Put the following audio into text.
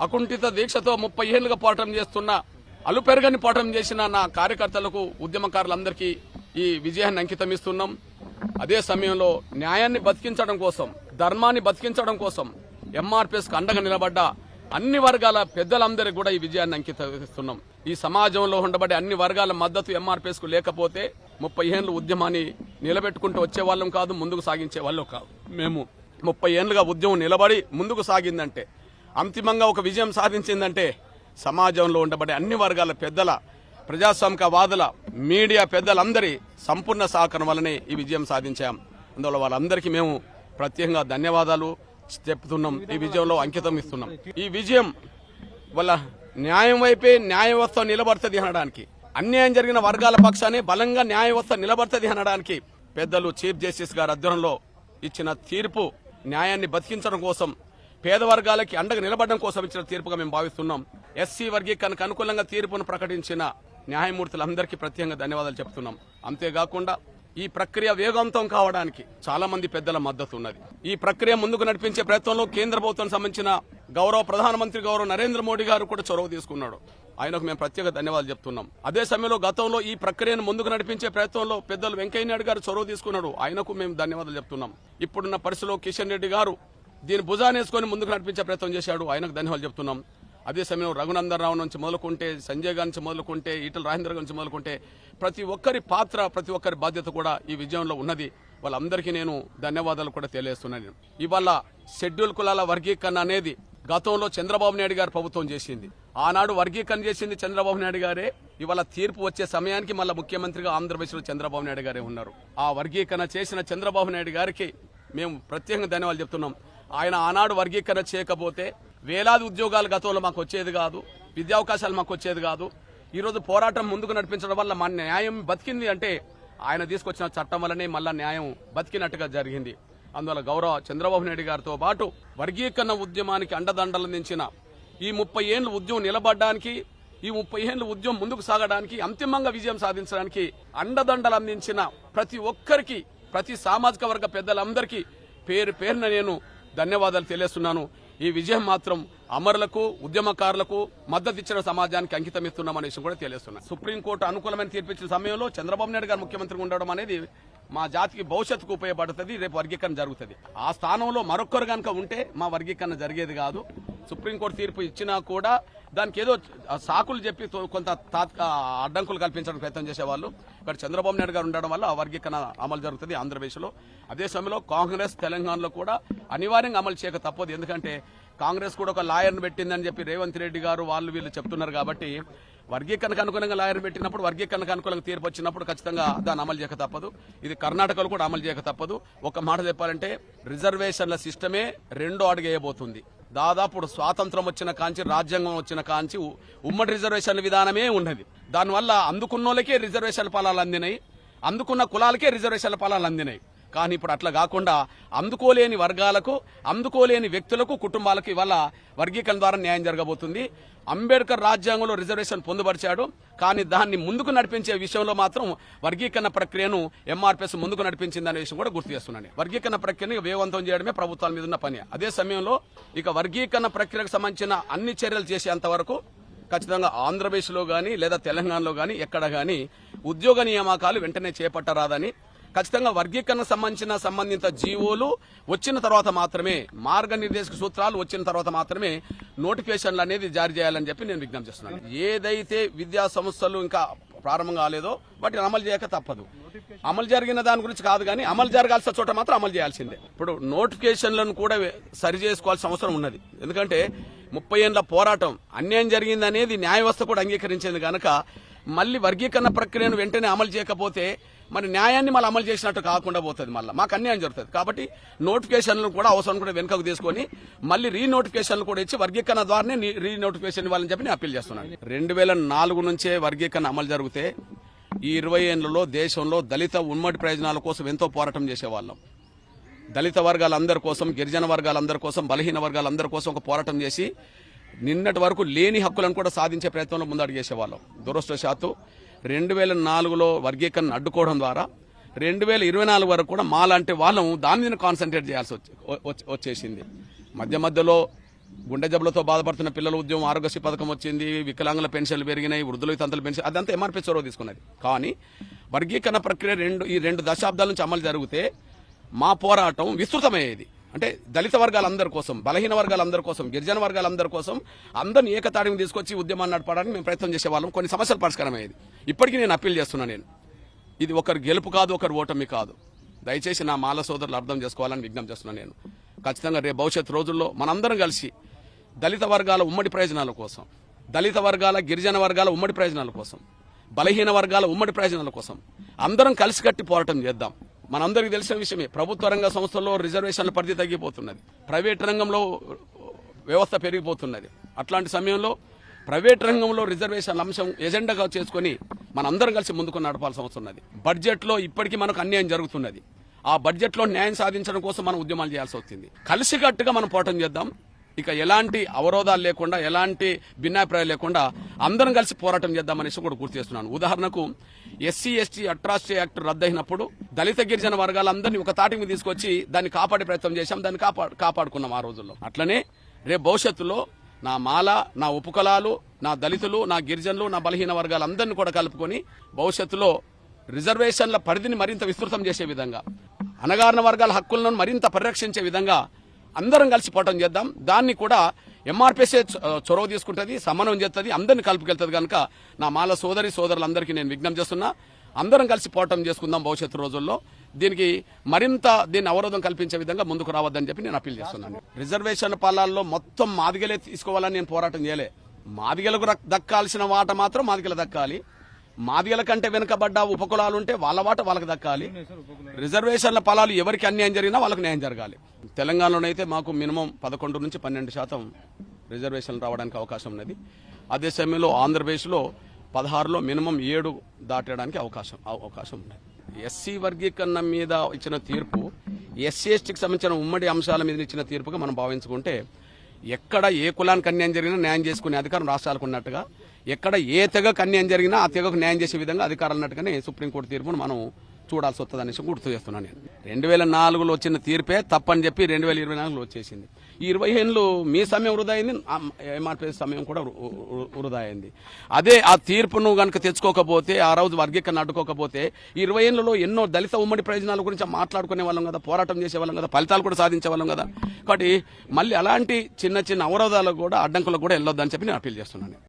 అకుంఠిత దీక్షతో ముప్పై ఏళ్ళుగా పోరాటం చేస్తున్న అలుపెరగని పోరాటం చేసిన నా కార్యకర్తలకు ఉద్యమకారులందరికీ ఈ విజయాన్ని అంకితం ఇస్తున్నాం అదే సమయంలో న్యాయాన్ని బతికించడం కోసం ధర్మాన్ని బతికించడం కోసం ఎంఆర్పిఎస్కి అండగా నిలబడ్డ అన్ని వర్గాల పెద్దలందరికీ కూడా ఈ విజయాన్ని అంకితం ఇస్తున్నాం ఈ సమాజంలో ఉండబడే అన్ని వర్గాల మద్దతు ఎంఆర్పిఎస్కు లేకపోతే ముప్పై ఏళ్ళు ఉద్యమాన్ని నిలబెట్టుకుంటూ వచ్చే వాళ్ళం కాదు ముందుకు సాగించే వాళ్ళం కాదు. మేము ముప్పై ఏళ్ళుగా ఉద్యమం నిలబడి ముందుకు సాగిందంటే అంతిమంగా ఒక విజయం సాధించిందంటే సమాజంలో ఉండబడే అన్ని వర్గాల పెద్దల ప్రజాస్వామిక వాదుల మీడియా పెద్దలందరి సంపూర్ణ సహకారం వల్లనే ఈ విజయం సాధించాం. అందువల్ల వాళ్ళందరికీ మేము ప్రత్యేకంగా ధన్యవాదాలు చెప్తున్నాం. ఈ విజయంలో అంకితం ఇస్తున్నాం. ఈ విజయం వల్ల న్యాయం వైపే న్యాయ వ్యవస్థ నిలబడుతుంది అనడానికి అన్యాయం జరిగిన వర్గాల పక్షాన్ని బలంగా న్యాయ వ్యవస్థ నిలబడుతుంది అనడానికి పెద్దలు చీఫ్ జస్టిస్ గారి అధ్వర్యంలో ఇచ్చిన తీర్పు న్యాయాన్ని బతికించడం కోసం పేద వర్గాలకి అండగా నిలబడడం కోసం ఇచ్చిన తీర్పుగా మేము భావిస్తున్నాం. ఎస్సీ వర్గీకరణకు అనుకూలంగా తీర్పును ప్రకటించిన న్యాయమూర్తులందరికీ ప్రత్యేకంగా ధన్యవాదాలు చెప్తున్నాం. అంతేకాకుండా ఈ ప్రక్రియ వేగవంతం కావడానికి చాలా మంది పెద్దల మద్దతు ఉన్నది. ఈ ప్రక్రియ ముందుకు నడిపించే ప్రయత్నంలో కేంద్ర ప్రభుత్వం సంబంధించిన గౌరవ ప్రధానమంత్రి గౌరవ నరేంద్ర మోడీ గారు కూడా చొరవ తీసుకున్నాడు. ఆయనకు మేము ప్రత్యేక ధన్యవాదాలు చెప్తున్నాం. అదే సమయంలో గతంలో ఈ ప్రక్రియను ముందుకు నడిపించే ప్రయత్నంలో పెద్దలు వెంకయ్య నాయుడు గారు చొరవ తీసుకున్నాడు. ఆయనకు మేము ధన్యవాదాలు చెప్తున్నాం. ఇప్పుడున్న పరిస్థితిలో కిషన్ రెడ్డి గారు దీని భుజానేసుకొని ముందుకు నడిపించే ప్రయత్నం చేశాడు. ఆయనకు ధన్యవాదాలు చెప్తున్నాం. అదే సమయం రఘునందన్ రావు నుంచి మొదలుకుంటే సంజయ్ గారి నుంచి మొదలుకుంటే ఈటల రాజేంద్ర గారి నుంచి మొదలుకుంటే ప్రతి ఒక్కరి పాత్ర ప్రతి ఒక్కరి బాధ్యత కూడా ఈ విజయంలో ఉన్నది. వాళ్ళందరికీ నేను ధన్యవాదాలు కూడా తెలియజేస్తున్నాను. ఇవాళ షెడ్యూల్ కులాల వర్గీకరణ అనేది గతంలో చంద్రబాబు నాయుడు గారు ప్రభుత్వం చేసింది. ఆనాడు వర్గీకరణ చేసింది చంద్రబాబు నాయుడు గారే. ఇవాళ తీర్పు వచ్చే సమయానికి మళ్ళీ ముఖ్యమంత్రిగా ఆంధ్రప్రదేశ్లో చంద్రబాబు నాయుడు గారే ఉన్నారు. ఆ వర్గీకరణ చేసిన చంద్రబాబు నాయుడు గారికి మేము ప్రత్యేకంగా ధన్యవాదాలు చెప్తున్నాం. ఆయన ఆనాడు వర్గీకరణ చేయకపోతే వేలాది ఉద్యోగాలు గతంలో మాకు వచ్చేది కాదు విద్యా అవకాశాలు మాకు వచ్చేది కాదు. ఈరోజు పోరాటం ముందుకు నడిపించడం వల్ల మన న్యాయం బతికింది అంటే ఆయన తీసుకొచ్చిన చట్టం వల్లనే మళ్ళా న్యాయం బతికినట్టుగా జరిగింది. అందువల్ల గౌరవ చంద్రబాబు నాయుడు గారితో పాటు వర్గీకరణ ఉద్యమానికి అండదండలు అందించిన ఈ ముప్పై ఏళ్ళు ఉద్యమం నిలబడడానికి ఈ ముప్పై ఏళ్ళు ఉద్యమం ముందుకు సాగడానికి అంతిమంగా విజయం సాధించడానికి అండదండలు అందించిన ప్రతి ఒక్కరికి ప్రతి సామాజిక వర్గ పెద్దలందరికీ పేరు పేరున నేను ధన్యవాదాలు తెలియస్తున్నాను ఈ విజయం మాత్రం అమరులకు ఉద్యమకారులకు మద్దతు ఇచ్చిన సమాజానికి అంకితం ఇస్తున్నామనే విషయం కూడా తెలియస్తున్నాను సుప్రీంకోర్టు అనుకూలమైన తీర్పు ఇచ్చిన సమయంలో చంద్రబాబు నాయుడు గారు ముఖ్యమంత్రిగా ఉండడం అనేది మా జాతికి భవిష్యత్తుకు ఉపయోగపడుతుంది రేపు వర్గీకరణ జరుగుతుంది. ఆ స్థానంలో మరొకరు కనుక ఉంటే మా వర్గీకరణ జరిగేది కాదు. సుప్రీంకోర్టు తీర్పు ఇచ్చినా కూడా దానికి ఏదో సాకులు చెప్పి తో- కొంత తాత్క అడ్డంకులు కల్పించడానికి ప్రయత్నం చేసేవాళ్ళు. ఇక్కడ చంద్రబాబు నాయుడు గారు ఉండడం వల్ల ఆ వర్గీకరణ అమలు జరుగుతుంది ఆంధ్రప్రదేశ్లో. అదే సమయంలో కాంగ్రెస్ తెలంగాణలో కూడా అనివార్యంగా అమలు చేయక తప్పదు. ఎందుకంటే కాంగ్రెస్ కూడా ఒక లాయర్ను పెట్టిందని చెప్పి రేవంత్ రెడ్డి గారు వాళ్ళు వీళ్ళు చెప్తున్నారు కాబట్టి వర్గీకరణకు అనుకూలంగా లాయర్ పెట్టినప్పుడు వర్గీకరణకు అనుకూలంగా తీర్పు వచ్చినప్పుడు ఖచ్చితంగా దాన్ని అమలు చేయక తప్పదు. ఇది కర్ణాటకలో కూడా అమలు చేయక తప్పదు. ఒక మాట చెప్పాలంటే రిజర్వేషన్ల సిస్టమే రెండో అడుగు వేయబోతుంది. దాదాపు స్వాతంత్రం వచ్చిన కాంచి రాజ్యాంగం వచ్చిన కాంచి ఉమ్మడి రిజర్వేషన్ విధానమే ఉన్నది దానివల్ల అందుకున్న వాళ్ళకే ఫలాలు అందినాయి. అందుకున్న కులాలకే రిజర్వేషన్ ఫలాలు అందినాయి. కానీ ఇప్పుడు అట్లా కాకుండా అందుకోలేని వర్గాలకు అందుకోలేని వ్యక్తులకు కుటుంబాలకు ఇవాళ వర్గీకరణ ద్వారా న్యాయం జరగబోతుంది. అంబేద్కర్ రాజ్యాంగంలో రిజర్వేషన్ పొందుపరిచాడు. కానీ దాన్ని ముందుకు నడిపించే విషయంలో మాత్రం వర్గీకరణ ప్రక్రియను ఎంఆర్పిఎస్ ముందుకు నడిపించిందనే విషయం కూడా గుర్తు చేస్తున్నాను. వర్గీకరణ ప్రక్రియను వేగవంతం చేయడమే ప్రభుత్వాల మీద ఉన్న పని. అదే సమయంలో ఇక వర్గీకరణ ప్రక్రియకు సంబంధించిన అన్ని చర్యలు చేసేంత వరకు ఖచ్చితంగా ఆంధ్రప్రదేశ్లో కానీ లేదా తెలంగాణలో కానీ ఎక్కడ కానీ ఉద్యోగ నియామకాలు వెంటనే చేపట్టరాదని ఖచ్చితంగా వర్గీకరణ సంబంధించిన సంబంధిత జీవోలు వచ్చిన తర్వాత మాత్రమే మార్గనిర్దేశక సూత్రాలు వచ్చిన తర్వాత మాత్రమే నోటిఫికేషన్లు అనేది జారీ చేయాలని చెప్పి నేను విజ్ఞప్తి చేస్తున్నాను. ఏదైతే విద్యా సంస్థలు ఇంకా ప్రారంభం కాలేదో వాటిని అమలు చేయక తప్పదు. అమలు జరిగిన దాని గురించి కాదు కానీ అమలు జరగాల్సిన చోట మాత్రం అమలు చేయాల్సిందే. ఇప్పుడు నోటిఫికేషన్లను కూడా సరి చేసుకోవాల్సిన అవసరం ఉన్నది. ఎందుకంటే ముప్పై ఏళ్ళ పోరాటం అన్యాయం జరిగింది అనేది న్యాయ వ్యవస్థ కూడా అంగీకరించింది కనుక మళ్ళీ వర్గీకరణ ప్రక్రియను వెంటనే అమలు చేయకపోతే మరి న్యాయాన్ని మళ్ళీ అమలు చేసినట్టు కాకుండా పోతుంది మళ్ళీ. మాకు అన్యాయం జరుగుతుంది. కాబట్టి నోటిఫికేషన్లు కూడా అవసరం కూడా వెనుకకు తీసుకొని మళ్ళీ రీ నోటిఫికేషన్లు కూడా ఇచ్చి వర్గీకరణ ద్వారానే రీ నోటిఫికేషన్ ఇవ్వాలని చెప్పి నేను అప్పీల్ చేస్తున్నాను. రెండు వేల నాలుగు నుంచే వర్గీకరణ అమలు జరిగితే ఈ ఇరవై ఏళ్ళలో దేశంలో దళిత ఉమ్మడి ప్రయోజనాల కోసం ఎంతో పోరాటం చేసేవాళ్ళం. దళిత వర్గాలందరి కోసం గిరిజన వర్గాలందరి కోసం బలహీన వర్గాలందరి కోసం ఒక పోరాటం చేసి నిన్నటి వరకు లేని హక్కులను కూడా సాధించే ప్రయత్నంలో ముందడుగు చేసేవాళ్ళం దురదృష్టవశాత్తు రెండు వేల నాలుగులో వర్గీకరణ అడ్డుకోవడం ద్వారా రెండు వేల ఇరవై నాలుగు వరకు కూడా మాలాంటి వాళ్ళం దాని మీద కాన్సన్ట్రేట్ చేయాల్సి వచ్చి- వచ్చేసింది. మధ్య మధ్యలో గుండె జబ్బులతో బాధపడుతున్న పిల్లల ఉద్యమం ఆరోగ్యశ్రీ పథకం వచ్చింది వికలాంగుల పెన్షన్లు పెరిగినాయి వృద్ధుల తంతలు పెన్షన్ అదంతా ఎంఆర్పీ చొరవ తీసుకున్నది. కానీ వర్గీకరణ ప్రక్రియ రెండు ఈ రెండు దశాబ్దాల నుంచి అమలు జరిగితే మా పోరాటం విస్తృతమయ్యేది. అంటే దళిత వర్గాలందరి కోసం బలహీన వర్గాలందరి కోసం గిరిజన వర్గాలందరి కోసం అందరిని ఏకతాడిని తీసుకొచ్చి ఉద్యమాన్ని నడపడానికి మేము ప్రయత్నం చేసేవాళ్ళం. కొన్ని సమస్యలు పరిష్కారం అయ్యేది ఇప్పటికీ నేను అప్పీల్ చేస్తున్నా నేను. ఇది ఒకరు గెలుపు కాదు ఒకరు ఓటమి కాదు. దయచేసి నా మాల సోదరులు అర్థం చేసుకోవాలని విజ్ఞప్తి చేస్తున్నాను నేను. ఖచ్చితంగా రేపు భవిష్యత్ రోజుల్లో మనందరం కలిసి దళిత వర్గాల ఉమ్మడి ప్రయోజనాల కోసం దళిత వర్గాల గిరిజన వర్గాల ఉమ్మడి ప్రయోజనాల కోసం బలహీన వర్గాల ఉమ్మడి ప్రయోజనాల కోసం అందరం కలిసికట్టి పోరాటం చేద్దాం. మనందరికీ తెలిసిన విషయమే. ప్రభుత్వ రంగ సంస్థల్లో రిజర్వేషన్ల పరిధి తగ్గిపోతున్నది. ప్రైవేట్ రంగంలో వ్యవస్థ పెరిగిపోతున్నది. అట్లాంటి సమయంలో ప్రైవేట్ రంగంలో రిజర్వేషన్ల అంశం ఎజెండాగా చేసుకొని మనందరం కలిసి ముందుకు నడపాల్సిన అవసరం ఉన్నది. బడ్జెట్లో ఇప్పటికీ మనకు అన్యాయం జరుగుతున్నది. ఆ బడ్జెట్లో న్యాయం సాధించడం కోసం మనం ఉద్యమాలు చేయాల్సి వస్తుంది కలిసికట్టుగా మనం పోటం చేద్దాం. ఇక ఎలాంటి అవరోధాలు లేకుండా ఎలాంటి భిన్నాభిప్రాయాలు లేకుండా అందరం కలిసి పోరాటం చేద్దామనేసి కూడా గుర్తు చేస్తున్నాను. ఉదాహరణకు ఎస్సీ ఎస్టీ అట్రాసిటీ యాక్ట్ రద్దయినప్పుడు దళిత గిరిజన వర్గాలందరినీ ఒక తాటి మీద తీసుకొచ్చి దాన్ని కాపాడే ప్రయత్నం చేశాం దాన్ని కాపాడు కాపాడుకున్నాం ఆ రోజుల్లో. అట్లనే రేపు భవిష్యత్తులో నా మాల నా ఉపకులాలు నా దళితులు నా గిరిజనులు నా బలహీన వర్గాలందరినీ కూడా కలుపుకొని భవిష్యత్తులో రిజర్వేషన్ల పరిధిని మరింత విస్తృతం చేసే విధంగా అనగారిన వర్గాల హక్కులను మరింత పరిరక్షించే విధంగా అందరం కలిసి పోవటం చేద్దాం. దాన్ని కూడా ఎంఆర్పిఎస్ఏ చొరవ తీసుకుంటుంది సమన్వయం చేస్తుంది అందరిని కలుపుకెళ్తుంది కనుక నా మాల సోదరి సోదరులందరికీ నేను విజ్ఞప్తి చేస్తున్నా. అందరం కలిసి పోవటం చేసుకుందాం భవిష్యత్తు రోజుల్లో. దీనికి మరింత దీన్ని అవరోధం కల్పించే విధంగా ముందుకు రావద్దని చెప్పి నేను అప్పీల్ చేస్తున్నాను. రిజర్వేషన్ పాలాల్లో మొత్తం మాదిగలే తీసుకోవాలని నేను పోరాటం చేయలే. మాదిగలకు దక్కాల్సిన వాట మాత్రం మాదిగల దక్కాలి. మాదిగల కంటే వెనుకబడ్డ ఉపకులాలుంటే వాళ్ళ వాట వాళ్ళకి దక్కాలి. రిజర్వేషన్ల ఫలాలు ఎవరికి అన్యాయం జరిగినా వాళ్ళకి న్యాయం జరగాలి. తెలంగాణలోనైతే మాకు మినిమం పదకొండు నుంచి పన్నెండు శాతం రిజర్వేషన్లు రావడానికి అవకాశం ఉన్నది. అదే సమయంలో ఆంధ్రప్రదేశ్లో పదహారులో మినిమం ఏడు దాటడానికి అవకాశం అవకాశం ఉన్నది. ఎస్సీ వర్గీకరణ మీద ఇచ్చిన తీర్పు ఎస్సీ ఎస్టీకి సంబంధించిన ఉమ్మడి అంశాల మీద ఇచ్చిన తీర్పుగా మనం భావించుకుంటే ఎక్కడ ఏ కులానికి అన్యాయం జరిగినా న్యాయం చేసుకునే అధికారం రాష్ట్రాలకు ఉన్నట్టుగా ఎక్కడ ఏ తెగకు అన్యాయం జరిగినా ఆ తెగకు న్యాయం చేసే విధంగా అధికారాలు అన్నట్టుగానే సుప్రీంకోర్టు తీర్పును మనం చూడాల్సి వస్తుంది అనేసి గుర్తు చేస్తున్నాను నేను. రెండు వేల నాలుగులో వచ్చిన తీర్పే తప్పని చెప్పి రెండు వేల ఇరవై నాలుగులో వచ్చేసింది. ఈ ఇరవై ఏళ్ళు మీ సమయం వృధా అయింది ఎంఆర్పీ సమయం కూడా వృధా అయింది అదే ఆ తీర్పును కనుక తెచ్చుకోకపోతే ఆ రోజు వర్గీకరణ అడ్డుకోకపోతే ఇరవై ఏళ్ళలో ఎన్నో దళిత ఉమ్మడి ప్రయోజనాల గురించి మాట్లాడుకునే వాళ్ళం కదా పోరాటం చేసేవాళ్ళం కదా ఫలితాలు కూడా సాధించే వాళ్ళం కదా. కాబట్టి మళ్ళీ అలాంటి చిన్న చిన్న అవరోధాలకు కూడా అడ్డంకులకు కూడా వెళ్ళొద్దని చెప్పి నేను అప్పీల్ చేస్తున్నాను.